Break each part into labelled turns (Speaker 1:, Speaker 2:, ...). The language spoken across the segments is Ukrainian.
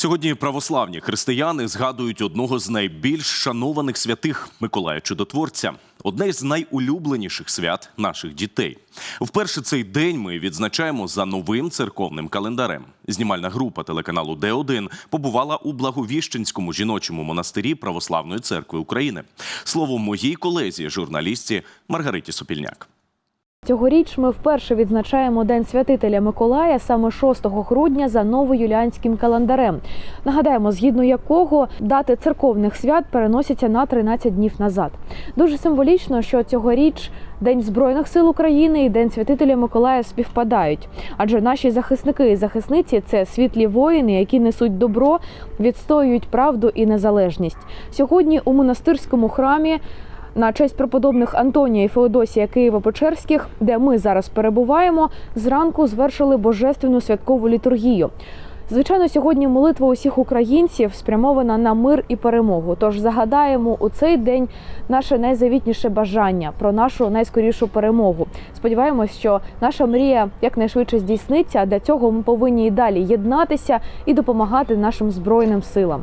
Speaker 1: Сьогодні православні християни згадують одного з найбільш шанованих святих Миколая Чудотворця, одне з найулюбленіших свят наших дітей. Вперше цей день ми відзначаємо за новим церковним календарем. Знімальна група телеканалу Д1 побувала у Благовіщенському жіночому монастирі Православної церкви України. Слово моїй колезі, журналістці Маргариті Сопільняк.
Speaker 2: Цьогоріч ми вперше відзначаємо День святителя Миколая саме 6 грудня за новоюліанським календарем. Нагадаємо, згідно якого дати церковних свят переносяться на 13 днів назад. Дуже символічно, що цьогоріч День Збройних сил України і День святителя Миколая співпадають. Адже наші захисники і захисниці це світлі воїни, які несуть добро, відстоюють правду і незалежність. Сьогодні у монастирському храмі на честь преподобних Антонія і Феодосія Києво-Печерських, де ми зараз перебуваємо, зранку звершили божественну святкову літургію. Звичайно, сьогодні молитва усіх українців спрямована на мир і перемогу. Тож загадаємо у цей день наше найзавітніше бажання про нашу найскорішу перемогу. Сподіваємось, що наша мрія якнайшвидше здійсниться. Для цього ми повинні і далі єднатися і допомагати нашим збройним силам.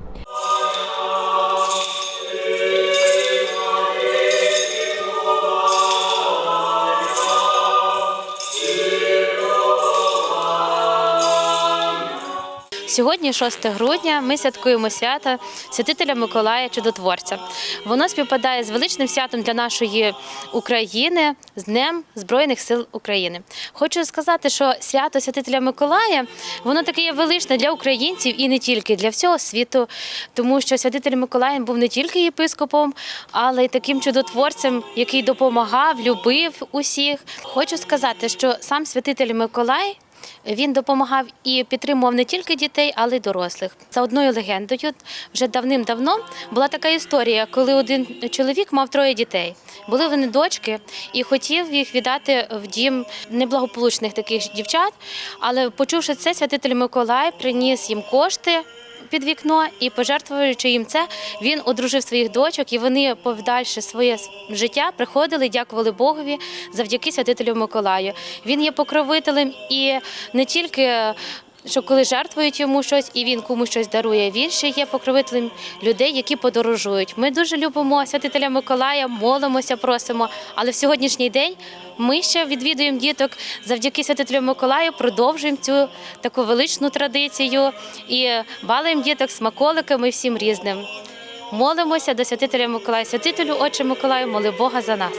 Speaker 3: Сьогодні, 6 грудня, ми святкуємо свято святителя Миколая Чудотворця. Воно співпадає з величним святом для нашої України з Днем Збройних сил України. Хочу сказати, що свято святителя Миколая воно таке є величне для українців і не тільки для всього світу, тому що святитель Миколай був не тільки єпископом, але й таким чудотворцем, який допомагав, любив усіх. Хочу сказати, що сам святитель Миколай. Він допомагав і підтримував не тільки дітей, але й дорослих. За одною легендою, вже давним-давно була така історія, коли один чоловік мав троє дітей. Були вони дочки і хотів їх віддати в дім неблагополучних таких дівчат. Але почувши це, святитель Миколай приніс їм кошти. Під вікно і пожертвуючи їм це, він одружив своїх дочок, і вони повдальше своє життя приходили, дякували Богові завдяки святителю Миколаю. Він є покровителем і не тільки. Що коли жертвують йому щось і він комусь щось дарує, він ще є покровителем людей, які подорожують. Ми дуже любимо святителя Миколая, молимося, просимо. Але в сьогоднішній день ми ще відвідуємо діток завдяки святителю Миколаю, продовжуємо цю таку величну традицію і балуємо діток смаколиками всім різним. Молимося до святителя Миколая. Святителю, Отче Миколаю, моли Бога за нас.